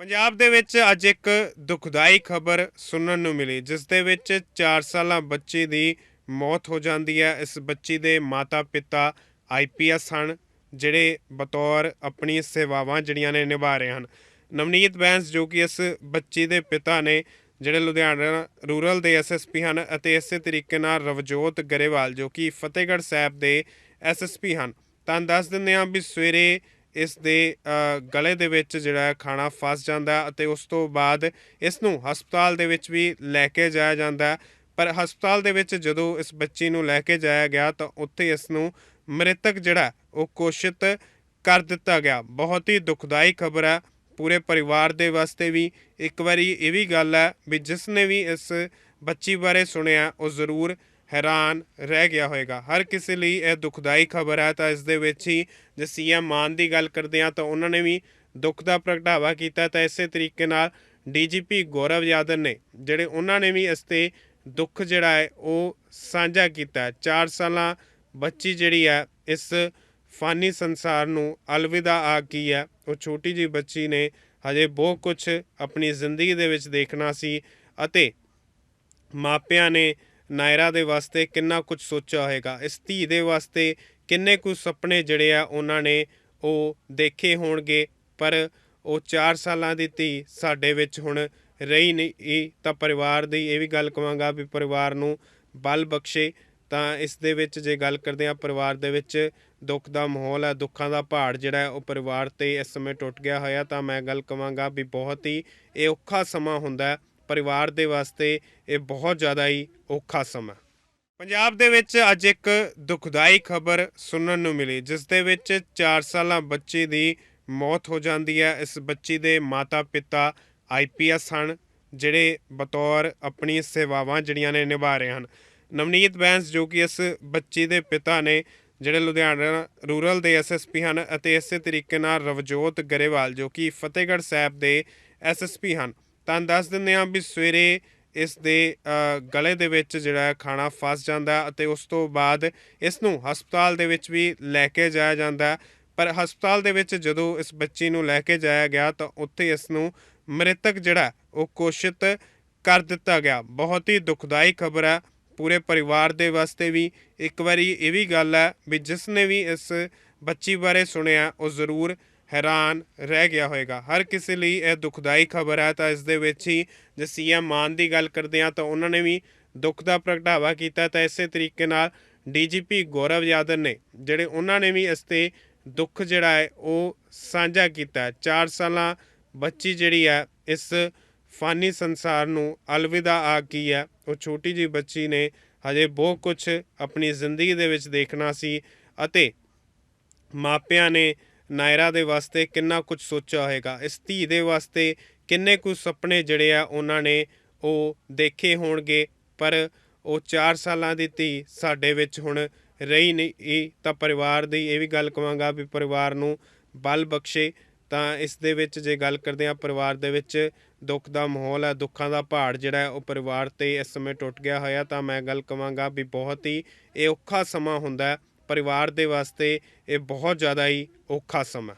ਪੰਜਾਬ ਦੇ ਵਿੱਚ ਅੱਜ ਇੱਕ ਦੁਖਦਾਈ ਖਬਰ ਸੁਣਨ ਨੂੰ ਮਿਲੀ, ਜਿਸ ਦੇ ਵਿੱਚ 4 ਸਾਲਾਂ ਬੱਚੀ ਦੀ ਮੌਤ ਹੋ ਜਾਂਦੀ ਹੈ। ਇਸ ਬੱਚੀ ਦੇ ਮਾਤਾ-ਪਿਤਾ ਆਈਪੀਐਸ ਹਨ, ਜਿਹੜੇ ਬਤੌਰ ਆਪਣੀ ਸੇਵਾਵਾਂ ਜਿਹੜੀਆਂ ਨੇ ਨਿਭਾ ਰਹੇ ਹਨ। ਨਵਨੀਤ ਬੈਂਸ, ਜੋ ਕਿ ਇਸ ਬੱਚੀ ਦੇ ਪਿਤਾ ਨੇ, ਜਿਹੜੇ ਲੁਧਿਆਣਾ ਰੂਰਲ ਦੇ ਐਸਐਸਪੀ ਹਨ ਅਤੇ ਇਸੇ ਤਰੀਕੇ ਨਾਲ ਰਵਜੋਤ ਗਰੇਵਾਲ, ਜੋ ਕਿ ਫਤਿਹਗੜ੍ਹ ਸਾਹਿਬ ਦੇ ਐਸਐਸਪੀ ਹਨ। ਤਾਂ ਦੱਸ ਦਿੰਦੇ ਹਾਂ ਵੀ ਸਵੇਰੇ ਇਸ ਦੇ ਗਲੇ ਦੇ ਵਿੱਚ ਜਿਹੜਾ ਖਾਣਾ ਫਸ ਜਾਂਦਾ ਅਤੇ ਉਸ ਤੋਂ ਬਾਅਦ ਇਸ ਨੂੰ ਹਸਪਤਾਲ ਦੇ ਵਿੱਚ ਵੀ ਲੈ ਕੇ ਜਾਇਆ ਜਾਂਦਾ ਪਰ ਹਸਪਤਾਲ ਦੇ ਵਿੱਚ ਜਦੋਂ ਇਸ ਬੱਚੀ ਨੂੰ ਲੈ ਕੇ ਜਾਇਆ ਗਿਆ ਤਾਂ ਉੱਥੇ ਇਸ ਨੂੰ ਮ੍ਰਿਤਕ ਜਿਹੜਾ ਉਹ ਘੋਸ਼ਿਤ ਕਰ ਦਿੱਤਾ ਗਿਆ। ਬਹੁਤ ਹੀ ਦੁਖਦਾਈ ਖਬਰ ਹੈ। ਪੂਰੇ ਪਰਿਵਾਰ ਦੇ ਵਾਸਤੇ ਵੀ ਇੱਕ ਵਾਰੀ ਇਹ ਵੀ ਗੱਲ ਹੈ ਵੀ ਜਿਸ ਨੇ ਵੀ ਇਸ ਬੱਚੀ ਬਾਰੇ ਸੁਣਿਆ ਉਹ ਜ਼ਰੂਰ ਹੈਰਾਨ ਰਹਿ ਗਿਆ ਹੋਵੇਗਾ ਹਰ ਕਿਸੇ ਲਈ ਇਹ ਦੁਖਦਾਈ ਖਬਰ ਹੈ, ਤਾਂ ਇਸ ਦੇ ਵਿੱਚ ਹੀ ਜੇ ਸੀਐਮ ਮਾਨ ਦੀ ਗੱਲ ਕਰਦੇ ਹਾਂ, ਤਾਂ ਉਹਨਾਂ ਨੇ ਵੀ ਦੁੱਖ ਦਾ ਪ੍ਰਗਟਾਵਾ ਕੀਤਾ। ਤਾਂ ਇਸੇ ਤਰੀਕੇ ਨਾਲ ਡੀਜੀਪੀ ਗੌਰਵ ਯਾਦਵ ਨੇ, ਜਿਹੜੇ ਉਹਨਾਂ ਨੇ ਵੀ ਇਸ ਤੇ ਦੁੱਖ ਜਿਹੜਾ ਹੈ, ਉਹ ਸਾਂਝਾ ਕੀਤਾ। ਹੈ 4 ਸਾਲਾਂ ਬੱਚੀ ਜਿਹੜੀ ਹੈ, ਇਸ ਫਾਨੀ ਸੰਸਾਰ ਨੂੰ ਅਲਵਿਦਾ ਆ ਗਈ ਹੈ। ਉਹ ਛੋਟੀ ਜੀ ਬੱਚੀ ਨੇ ਹਜੇ ਬਹੁਤ ਕੁਝ ਆਪਣੀ ਜ਼ਿੰਦਗੀ ਦੇ ਵਿੱਚ ਦੇਖਣਾ ਸੀ ਅਤੇ ਮਾਪਿਆਂ ਨੇ ਨਾਇਰਾ ਦੇ ਵਾਸਤੇ ਕਿੰਨਾ ਕੁਝ ਸੋਚਿਆ ਹੋਵੇਗਾ ਇਸ ਧੀ ਦੇ ਵਾਸਤੇ ਕਿੰਨੇ ਕੁ ਸੁਪਨੇ ਜਿਹੜੇ ਆ ਉਹਨਾਂ ਨੇ ਉਹ ਦੇਖੇ ਹੋਣਗੇ, ਪਰ ਉਹ 4 ਸਾਲਾਂ ਦੀ ਧੀ ਸਾਡੇ ਵਿੱਚ ਹੁਣ ਰਹੀ ਨਹੀਂ ਤਾਂ ਪਰਿਵਾਰ ਦੀ ਇਹ ਵੀ ਗੱਲ ਕਵਾਂਗਾ ਵੀ ਪਰਿਵਾਰ ਨੂੰ ਬਲ ਬਖਸ਼ੇ, ਤਾਂ ਇਸ ਦੇ ਵਿੱਚ ਜੇ ਗੱਲ ਕਰਦੇ ਆ ਪਰਿਵਾਰ ਦੇ ਵਿੱਚ ਦੁੱਖ ਦਾ ਮਾਹੌਲ ਹੈ, ਦੁੱਖਾਂ ਦਾ ਪਹਾੜ ਜਿਹੜਾ ਉਹ ਪਰਿਵਾਰ ਤੇ ਇਸ ਸਮੇਂ ਟੁੱਟ ਗਿਆ ਹੋਇਆ, ਤਾਂ ਮੈਂ ਗੱਲ ਕਵਾਂਗਾ ਵੀ ਬਹੁਤ ਹੀ ਇਹ ਔਖਾ ਸਮਾਂ ਹੁੰਦਾ ਪਰਿਵਾਰ ਦੇ ਵਾਸਤੇ ਇਹ ਬਹੁਤ ਜ਼ਿਆਦਾ ਹੀ ਔਖਾ ਸਮਾਂ। ਪੰਜਾਬ ਦੇ ਵਿੱਚ ਅੱਜ ਇੱਕ ਦੁਖਦਾਈ ਖਬਰ ਸੁਣਨ ਨੂੰ ਮਿਲੀ, ਜਿਸ ਦੇ ਵਿੱਚ 4 ਸਾਲਾਂ ਬੱਚੀ ਦੀ ਮੌਤ ਹੋ ਜਾਂਦੀ ਹੈ। ਇਸ ਬੱਚੀ ਦੇ ਮਾਤਾ-ਪਿਤਾ ਆਈਪੀਐਸ ਹਨ, ਜਿਹੜੇ ਬਤੌਰ ਆਪਣੀ ਸੇਵਾਵਾਂ ਜਿਹੜੀਆਂ ਨੇ ਨਿਭਾ ਰਹੇ ਹਨ। ਨਵਨੀਤ ਬੈਂਸ, ਜੋ ਕਿ ਇਸ ਬੱਚੀ ਦੇ ਪਿਤਾ ਨੇ, ਜਿਹੜੇ ਲੁਧਿਆਣਾ ਰੂਰਲ ਦੇ ਐਸਐਸਪੀ ਹਨ ਅਤੇ ਇਸੇ ਤਰੀਕੇ ਨਾਲ ਰਵਜੋਤ ਗਰੇਵਾਲ, ਜੋ ਕਿ ਫਤਿਹਗੜ੍ਹ ਸਾਹਿਬ ਦੇ ਐਸਐਸਪੀ ਹਨ। ਤਾਂ ਦੱਸ ਦਿੰਦੇ ਹਾਂ ਵੀ ਸਵੇਰੇ ਇਸ ਦੇ ਗਲੇ ਦੇ ਵਿੱਚ ਜਿਹੜਾ ਖਾਣਾ ਫਸ ਜਾਂਦਾ ਅਤੇ ਉਸ ਤੋਂ ਬਾਅਦ ਇਸ ਨੂੰ ਹਸਪਤਾਲ ਦੇ ਵਿੱਚ ਵੀ ਲੈ ਕੇ ਜਾਇਆ ਜਾਂਦਾ ਪਰ ਹਸਪਤਾਲ ਦੇ ਵਿੱਚ ਜਦੋਂ ਇਸ ਬੱਚੀ ਨੂੰ ਲੈ ਕੇ ਜਾਇਆ ਗਿਆ ਤਾਂ ਉੱਥੇ ਇਸ ਨੂੰ ਮ੍ਰਿਤਕ ਜਿਹੜਾ ਉਹ ਘੋਸ਼ਿਤ ਕਰ ਦਿੱਤਾ ਗਿਆ। ਬਹੁਤ ਹੀ ਦੁਖਦਾਈ ਖਬਰ ਹੈ। ਪੂਰੇ ਪਰਿਵਾਰ ਦੇ ਵਾਸਤੇ ਵੀ ਇੱਕ ਵਾਰੀ ਇਹ ਵੀ ਗੱਲ ਹੈ ਵੀ ਜਿਸ ਨੇ ਵੀ ਇਸ ਬੱਚੀ ਬਾਰੇ ਸੁਣਿਆ ਉਹ ਜ਼ਰੂਰ ਹੈਰਾਨ ਰਹਿ ਗਿਆ ਹੋਵੇਗਾ ਹਰ ਕਿਸੇ ਲਈ ਇਹ ਦੁਖਦਾਈ ਖਬਰ ਹੈ, ਤਾਂ ਇਸ ਦੇ ਵਿੱਚ ਹੀ ਜੇ ਸੀਐਮ ਮਾਨ ਦੀ ਗੱਲ ਕਰਦੇ ਹਾਂ, ਤਾਂ ਉਹਨਾਂ ਨੇ ਵੀ ਦੁੱਖ ਦਾ ਪ੍ਰਗਟਾਵਾ ਕੀਤਾ। ਤਾਂ ਇਸੇ ਤਰੀਕੇ ਨਾਲ ਡੀਜੀਪੀ ਗੌਰਵ ਯਾਦਵ ਨੇ ਜਿਹੜੇ ਉਹਨਾਂ ਨੇ ਵੀ ਇਸ ਤੇ ਦੁੱਖ ਜਿਹੜਾ ਹੈ, ਉਹ ਸਾਂਝਾ ਕੀਤਾ। ਹੈ 4 ਸਾਲਾਂ ਬੱਚੀ ਜਿਹੜੀ ਹੈ, ਇਸ ਫਾਨੀ ਸੰਸਾਰ ਨੂੰ ਅਲਵਿਦਾ ਆ ਗਈ ਹੈ। ਉਹ ਛੋਟੀ ਜੀ ਬੱਚੀ ਨੇ ਹਜੇ ਬਹੁਤ ਕੁਝ ਆਪਣੀ ਜ਼ਿੰਦਗੀ ਦੇ ਵਿੱਚ ਦੇਖਣਾ ਸੀ ਅਤੇ ਮਾਪਿਆਂ ਨੇ ਨਾਇਰਾ ਦੇ ਵਾਸਤੇ ਕਿੰਨਾ ਕੁਝ ਸੋਚਿਆ ਹੋਵੇਗਾ ਇਸ ਧੀ ਦੇ ਵਾਸਤੇ ਕਿੰਨੇ ਕੁ ਸੁਪਨੇ ਜਿਹੜੇ ਆ ਉਹਨਾਂ ਨੇ ਉਹ ਦੇਖੇ ਹੋਣਗੇ, ਪਰ ਉਹ 4 ਸਾਲਾਂ ਦੀ ਧੀ ਸਾਡੇ ਵਿੱਚ ਹੁਣ ਰਹੀ ਨਹੀਂ, ਇਹ ਤਾਂ ਪਰਿਵਾਰ ਦੀ ਇਹ ਵੀ ਗੱਲ ਕਵਾਂਗਾ ਵੀ ਪਰਿਵਾਰ ਨੂੰ ਬਲ ਬਖਸ਼ੇ, ਤਾਂ ਇਸ ਦੇ ਵਿੱਚ ਜੇ ਗੱਲ ਕਰਦੇ ਆ ਪਰਿਵਾਰ ਦੇ ਵਿੱਚ ਦੁੱਖ ਦਾ ਮਾਹੌਲ ਹੈ, ਦੁੱਖਾਂ ਦਾ ਪਹਾੜ ਜਿਹੜਾ ਉਹ ਪਰਿਵਾਰ ਤੇ ਇਸ ਸਮੇਂ ਟੁੱਟ ਗਿਆ ਹੋਇਆ, ਤਾਂ ਮੈਂ ਗੱਲ ਕਵਾਂਗਾ ਵੀ ਬਹੁਤ ਹੀ ਇਹ ਔਖਾ ਸਮਾਂ ਹੁੰਦਾ ਪਰਿਵਾਰ ਦੇ ਵਾਸਤੇ ਇਹ ਬਹੁਤ ਜ਼ਿਆਦਾ ਹੀ ਔਖਾ ਸਮਾਂ